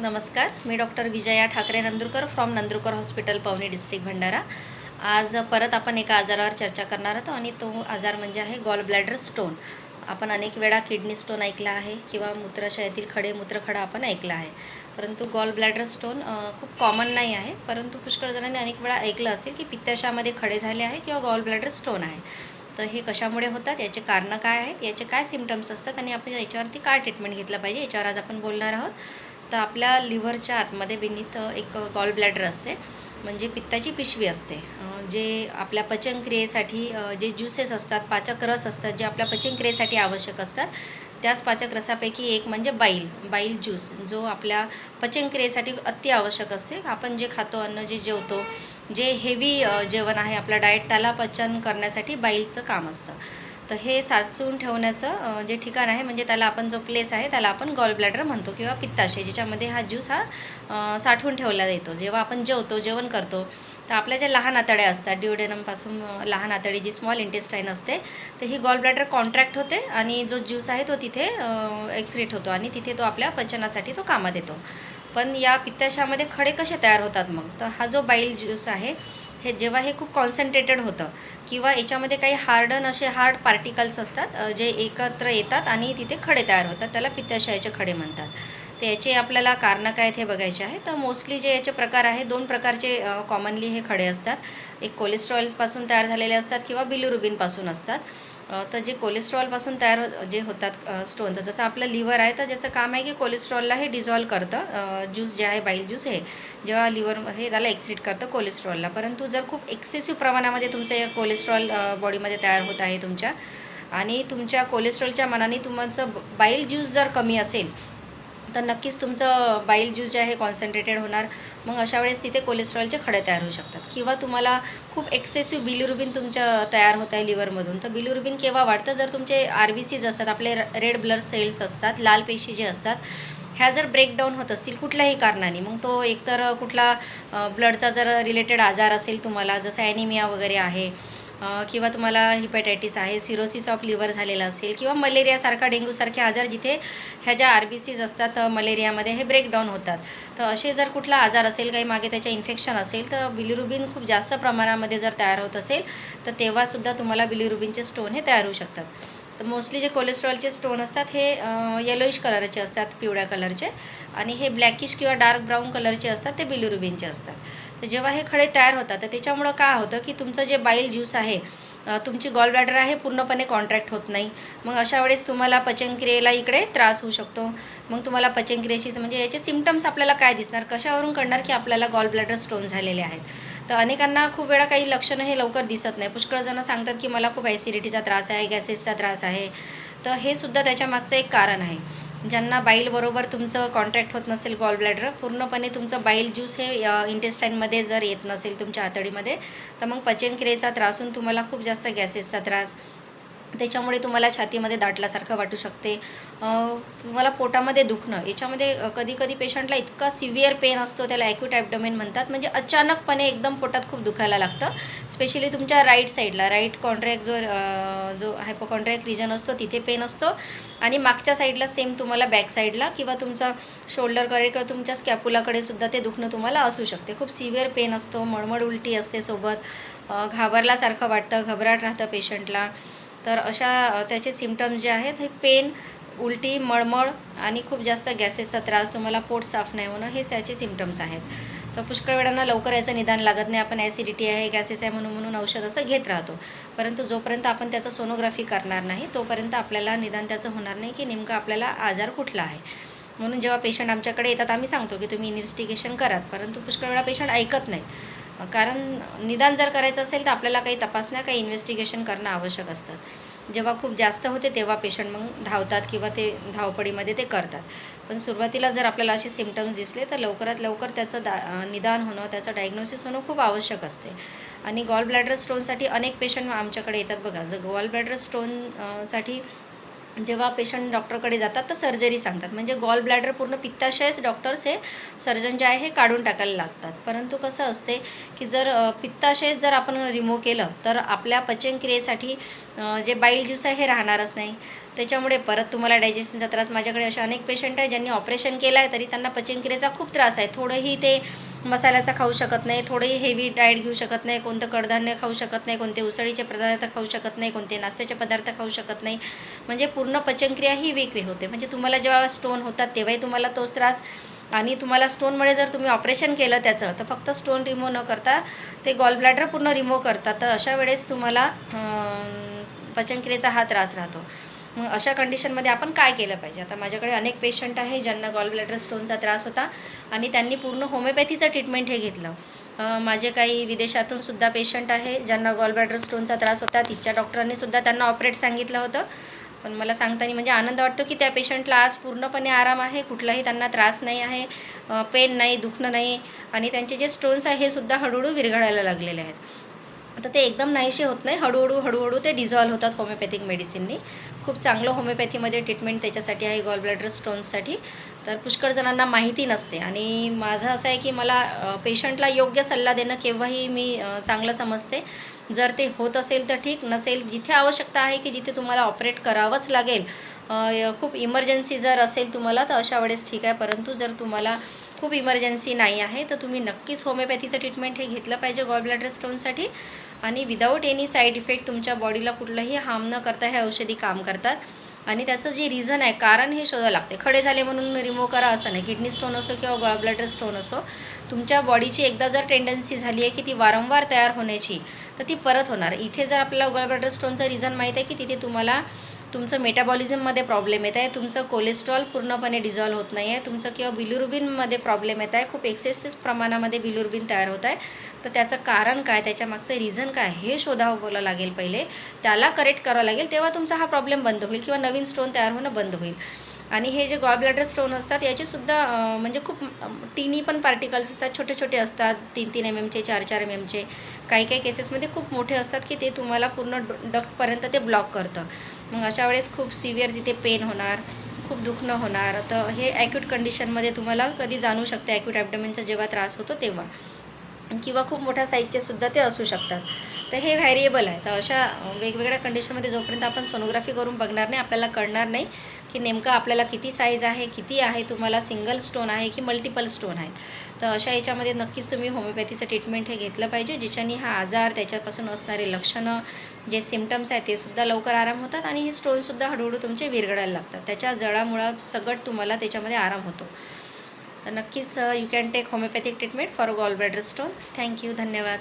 नमस्कार मी doctor Vijaya Thakre Nandurkar from Nandurkar hospital Pauni district Bhandara. आज परत आपण एका आजारावर चर्चा करणार आहोत आणि तो आजार म्हणजे आहे गॉल ब्लॅडर स्टोन आपण अनेक वेळा किडनी स्टोन ऐकला आहे किंवा मूत्राशयातील खडे मूत्रखडा आपण ऐकला आहे. परंतु गॉल ब्लॅडर स्टोन खूप कॉमन नाही आहे. परंतु पुष्कळ जणांनी अनेक वेळा ऐकलं असेल की पित्ताशयामध्ये खडे झाले आहे किंवा गॉल ब्लॅडर स्टोन आहे. तर हे कशामुळे होतात? याचे कारणं काय आहेत? याचे काय सिमटम्स असतात? आणि आपण याच्यावरती काय ट्रीटमेंट घेतलं पाहिजे? याच्यावर आज आपण बोलणार आहोत. तर आपल्या लिव्हरच्या आतमध्ये बेनीत एक गॉल ब्लॅडर असते. म्हणजे पित्ताची पिशवी असते. जे आपल्या पचनक्रियेसाठी जे ज्युसेस असतात पाचक रस असतात जे आपल्या पचनक्रियेसाठी आवश्यक असतात त्याच पाचक रसापैकी एक म्हणजे बाईल बाईल ज्यूस जो आपल्या पचनक्रियेसाठी अति आवश्यक असते. आपण जे खातो अन्न जे जेवतो जे हेवी जेवण आहे आपला डाएट त्याला पचन करण्यासाठी बाईलचं काम असतं. तर हे साचवून ठेवण्याचं जे ठिकाण आहे म्हणजे त्याला आपण जो प्लेस आहे त्याला आपण गॉल ब्लॅडर म्हणतो किंवा पित्ताशय ज्याच्यामध्ये हा ज्यूस हा साठवून ठेवला जातो. जेव्हा आपण जेवतो जेवण करतो तर आपल्या ज्या लहान आतड्या असतात ड्युडेनमपासून लहान आतडी जी स्मॉल इंटेस्टाईन असते तर ही गॉल ब्लॅडर कॉन्ट्रॅक्ट होते आणि जो ज्यूस आहे तो तिथे एक्सरेट होतो आणि तिथे तो आपल्या पचनासाठी तो कामात येतो. पण या पित्ताशयामध्ये खडे कसे तयार होतात मग? तर हा जो बाईल ज्यूस आहे हे जेव्हा हे खूप कॉन्सन्ट्रेटेड होतं किंवा याच्यामध्ये काही हार्डन असे हार्ड पार्टिकल्स असतात जे एकत्र येतात आणि तिथे खडे तयार होतात त्याला पित्ताशयाचे खडे म्हणतात. तर याचे आपल्याला कारणं काय आहेत हे बघायचे आहे. तर मोस्टली जे याचे प्रकार आहे दोन प्रकारचे कॉमनली हे खडे असतात. एक कोलेस्ट्रॉल्सपासून तयार झालेले असतात किंवा बिलुरुबिनपासून असतात. तर जे कोलेस्ट्रॉलपासून तयार हो जे होतात स्टोन तर जसं आपलं लिव्हर आहे तर ज्याचं काम आहे की कोलेस्ट्रॉलला हे डिझॉल्व करतं ज्यूस जे आहे बाईल ज्यूस हे जेव्हा लिव्हर हे त्याला एक्सिट करतं कोलेस्ट्रॉलला परंतु जर खूप एक्सेसिव्ह प्रमाणामध्ये तुमचं कोलेस्ट्रॉल बॉडीमध्ये तयार होत आहे तुमच्या आणि तुमच्या कोलेस्ट्रॉलच्या मनाने तुमचं बाईल ज्यूस जर कमी असेल तर नक्कीच तुमचं बाईल ज्यूस जे आहे कॉन्सन्ट्रेटेड होणार. मग अशा वेळेस तिथे कोलेस्ट्रॉलचे खडे तयार होऊ शकतात. किंवा तुम्हाला खूप एक्सेसिव्ह बिलिरुबिन तुमच्या तयार होत आहे लिव्हरमधून तर बिलुरुबिन केव्हा वाढतं? जर तुमचे आर बी सीज असतात आपले रेड ब्लड सेल्स असतात लाल पेशी जे असतात ह्या जर ब्रेकडाऊन होत असतील कुठल्याही कारणाने मग तो एकतर कुठला ब्लडचा जर रिलेटेड आजार असेल तुम्हाला जसं ॲनिमिया वगैरे आहे किंवा तुम्हाला हिपॅटायटिस आहे सिरोसिस ऑफ लिव्हर झालेला असेल किंवा मलेरियासारखा डेंग्यूसारखे आजार जिथे ह्या ज्या आर बी सीज असतात मलेरियामध्ये हे ब्रेकडाऊन होतात. तर असे जर कुठला आजार असेल काही मागे त्याच्या इन्फेक्शन असेल तर बिलिरुबिन खूप जास्त प्रमाणामध्ये जर तयार होत असेल तर तेव्हासुद्धा तुम्हाला बिलिरुबिनचे स्टोन हे तयार होऊ शकतात. तर मोस्टली जे कोलेस्ट्रॉलचे स्टोन असतात हे येलोइश कलरचे असतात पिवळ्या कलरचे आणि हे ब्लॅकिश किंवा डार्क ब्राऊन कलरचे असतात ते बिलिरुबिनचे असतात. तर जेव्हा हे खडे तयार होतात तर त्याच्यामुळं काय होतं की तुमचं जे बाईल ज्यूस आहे तुमची गॉल ब्लॅडर आहे पूर्णपणे कॉन्ट्रॅक्ट होत नाही. मग अशा वेळेस तुम्हाला पचनक्रियेला इकडे त्रास होऊ शकतो. मग तुम्हाला पचनक्रियेशी म्हणजे याचे सिमटम्स आपल्याला काय दिसणार? कशावरून कळणार की आपल्याला गॉल ब्लॅडर स्टोन झालेले आहेत? तर अनेकांना खूप वेळा काही लक्षणं हे लवकर दिसत नाही. पुष्कळजणं सांगतात की मला खूप ॲसिडिटीचा त्रास आहे गॅसेसचा त्रास आहे. तर हे सुद्धा त्याच्यामागचं एक कारण आहे. ज्यांना बाईलबरोबर तुमचं कॉन्ट्रॅक्ट होत नसेल गॉल ब्लॅडर पूर्णपणे तुमचं बाईल ज्यूस हे इंटेस्टाईनमध्ये जर येत नसेल तुमच्या आतडीमध्ये तर मग पचनक्रियेचा त्रास होऊन तुम्हाला खूप जास्त गॅसेसचा त्रास त्याच्यामुळे तुम्हाला छातीमध्ये दाटल्यासारखं वाटू शकते. तुम्हाला पोटामध्ये दुखणं याच्यामध्ये कधी कधी पेशंटला इतका सिव्हिअर पेन असतो त्याला ॲक्यूट ॲबडोमेन म्हणतात. म्हणजे अचानकपणे एकदम पोटात खूप दुखायला लागतं. स्पेशली तुमच्या राईट साईडला राईट कॉन्ट्रॅक्ट जो जो हायपोकॉन्ट्रॅक्ट रिजन असतो तिथे पेन असतो. आणि मागच्या साईडला सेम तुम्हाला बॅक साईडला किंवा तुमचा शोल्डरकडे किंवा तुमच्या स्कॅपुलाकडे सुद्धा ते दुखणं तुम्हाला असू शकते. खूप सिव्हिअर पेन असतो मळमळ उलटी असते सोबत. घाबरल्यासारखं वाटतं घबराट राहतं पेशंटला तर अशा त्याचे सिमटम्स जे आहेत हे पेन उलटी मळमळ आणि खूप जास्त गॅसेसचा त्रास तुम्हाला पोट साफ नाही होणं हे त्याचे सिमटम्स आहेत. तर पुष्कळ वेळांना लवकर याचं निदान लागत नाही. आपण ॲसिडिटी आहे गॅसेस आहे म्हणून म्हणून औषध असं घेत राहतो. परंतु जोपर्यंत आपण त्याचं सोनोग्राफी करणार नाही तोपर्यंत आपल्याला निदान त्याचं होणार नाही की नेमकं आपल्याला आजार कुठला आहे. म्हणून जेव्हा पेशंट आमच्याकडे येतात आम्ही सांगतो की तुम्ही इन्व्हेस्टिगेशन करात परंतु पुष्कळ वेळा पेशंट ऐकत नाहीत. कारण निदान जर करायचं असेल तर आपल्याला काही तपासण्या काही इन्व्हेस्टिगेशन करणं आवश्यक असतात जेव्हा खूप जास्त होते तेव्हा पेशंट मग धावतात किंवा ते धावपडीमध्ये ते करतात. पण सुरुवातीला जर आपल्याला असे सिमटम्स दिसले तर लवकरात लवकर त्याचं दा निदान होणं त्याचं डायग्नोसिस होणं खूप आवश्यक असते. आणि गॉल ब्लॅडर स्टोनसाठी अनेक पेशंट आमच्याकडे येतात बघा. जर गॉल ब्लॅडर स्टोनसाठी जेव्हा पेशंट डॉक्टरकडे जातात तर सर्जरी सांगतात. म्हणजे गॉल ब्लॅडर पूर्ण पित्ताशयच डॉक्टर्स हे सर्जन जे आहे हे काढून टाकायला लागतात. परंतु कसं असते की जर पित्ताशयच जर आपण रिमूव्ह केलं तर आपल्या पचनक्रियेसाठी जे बाईल ज्यूस आहे हे राहणारच नाही. त्याच्यामुळे परत तुम्हाला डायजेशनचा त्रास माझ्याकडे असे अनेक पेशंट आहे ज्यांनी ऑपरेशन केलं आहे तरी त्यांना पचनक्रियेचा खूप त्रास आहे. थोडंही ते मसाल्याचा खाऊ शकत नाही थोडंही हेवी डाएट घेऊ शकत नाही कोणतं कडधान्य खाऊ शकत नाही कोणते उसळीचे पदार्थ खाऊ शकत नाही कोणते नाश्त्याचे पदार्थ खाऊ शकत नाही. म्हणजे पूर्ण पचनक्रिया ही वेगळी होते. म्हणजे तुम्हाला जेव्हा स्टोन होतात तेव्हाही तुम्हाला तोच त्रास आणि तुम्हाला स्टोनमुळे जर तुम्ही ऑपरेशन केलं त्याचं तर फक्त स्टोन रिमूव्ह न करता ते गॉल ब्लॅडर पूर्ण रिमूव्ह करतात. तर अशा वेळेस तुम्हाला पचनक्रियेचा हा त्रास राहतो. मग अशा कंडिशनमध्ये आपण काय केलं पाहिजे? आता माझ्याकडे अनेक पेशंट आहे ज्यांना गॉल ब्लॅडर स्टोनचा त्रास होता आणि त्यांनी पूर्ण होमिओपॅथीचं ट्रीटमेंट हे घेतलं. माझे काही विदेशातून सुद्धा पेशंट आहे ज्यांना गॉल स्टोनचा त्रास होता. तिच्या डॉक्टरांनी सुद्धा त्यांना ऑपरेट सांगितलं होतं. पण मला सांगताना म्हणजे आनंद वाटतो की त्या पेशंटला आज पूर्णपणे आराम आहे. कुठलाही त्यांना त्रास नाही आहे. पेन नाही दुखणं नाही. आणि त्यांचे जे स्टोन्स आहे हे सुद्धा हळूहळू विरघळायला लागलेले आहेत. आता ते एकदम नाहीशे होत नाही. हळूहळू हळूहळू ते डिझॉल्व्ह होतात होमिओपॅथिक मेडिसिननी खूप चांगलं होमिओपॅथीमध्ये ट्रीटमेंट त्याच्यासाठी आहे गॉल ब्लॅडर स्टोन्ससाठी तर पुष्कळ जणांना माहिती नसते. आणि माझं असं आहे की मला पेशंटला योग्य सल्ला देणं केव्हाही मी चांगलं समजते. जर ते होत असेल तर ठीक नसेल जिथे आवश्यकता आहे की जिथे तुम्हाला ऑपरेट करावंच लागेल. खूप इमर्जन्सी जर असेल तुम्हाला तर अशा वेळेस ठीक आहे. परंतु जर तुम्हाला खूप इमर्जन्सी नाही आहे तर तुम्ही नक्कीच होमिओपॅथीचं ट्रीटमेंट हे घेतलं पाहिजे गॉल ब्लॅडर स्टोनसाठी आणि विदाऊट एनी साईड इफेक्ट तुमच्या बॉडीला कुठलंही हार्म न करता हे औषधी काम करतात. आणि त्याचं जे रिझन आहे कारण हे शोधावं लागते. खडे झाले म्हणून रिमूव्ह करा असं नाही. किडनी स्टोन असो किंवा गॉल ब्लॅडर स्टोन असो तुमच्या बॉडीची एकदा जर टेंडन्सी झाली आहे की ती वारंवार तयार होण्याची तर ती परत होणार. इथे जर आपल्याला गॉल ब्लॅडर स्टोनचं रिझन माहीत आहे की तिथे तुम्हाला तुमचं मेटाबॉलिझममध्ये प्रॉब्लेम येत आहे. तुमचं कोलेस्ट्रॉल पूर्णपणे डिझॉल्व होत नाही आहे तुमचं किंवा बिलुरुबिनमध्ये प्रॉब्लेम येत आहे. खूप एक्सेसिस प्रमाणामध्ये बिलुरुबिन तयार होत आहे. तर त्याचं कारण काय? त्याच्या मागचं रिझन काय? हे शोधावं लागेल पहिले. त्याला करेक्ट करावं लागेल. तेव्हा तुमचा हा प्रॉब्लेम बंद होईल किंवा नवीन स्टोन तयार होणं बंद होईल. आणि हे जे गॉलब्लॅडर स्टोन असतात याचेसुद्धा म्हणजे खूप टिनी पण पार्टिकल्स असतात छोटे छोटे असतात तीन तीन एम एमचे चार चार एम एमचे काही काही केसेसमध्ये खूप मोठे असतात की ते तुम्हाला पूर्ण डक्टपर्यंत ते ब्लॉक करतं. मग अशा वेळेस खूप सिव्हिअर तिथे पेन होणार खूप दुखणं होणार. तर हे ॲक्यूट कंडिशनमध्ये तुम्हाला कधी जाणू शकते ॲक्यूट ॲबडमेनचा जेव्हा त्रास होतो तेव्हा. किंवा खूप मोठ्या साईजचे सुद्धा ते असू शकतात. तर हे व्हॅरिएबल आहे. तर अशा वेगवेगळ्या कंडिशनमध्ये जोपर्यंत आपण सोनोग्राफी करून बघणार नाही आपल्याला कळणार नाही. की नेमकं आपल्याला किती साईज आहे किती आहे तुम्हाला सिंगल स्टोन आहे की मल्टिपल स्टोन आहेत? तर अशा याच्यामध्ये नक्कीच तुम्ही होमिओपॅथीचं ट्रीटमेंट हे घेतलं पाहिजे ज्याच्याने हा आजार त्याच्यापासून असणारे लक्षणं जे सिमटम्स आहेत ते सुद्धा लवकर आराम होतात आणि हे स्टोनसुद्धा हळूहळू तुमचे विरघळायला लागतात. त्याच्या जळामुळं सगट तुम्हाला त्याच्यामध्ये आराम होतो. तर नक्कीच you can take homeopathic treatment for gall bladder stone thank you धन्यवाद.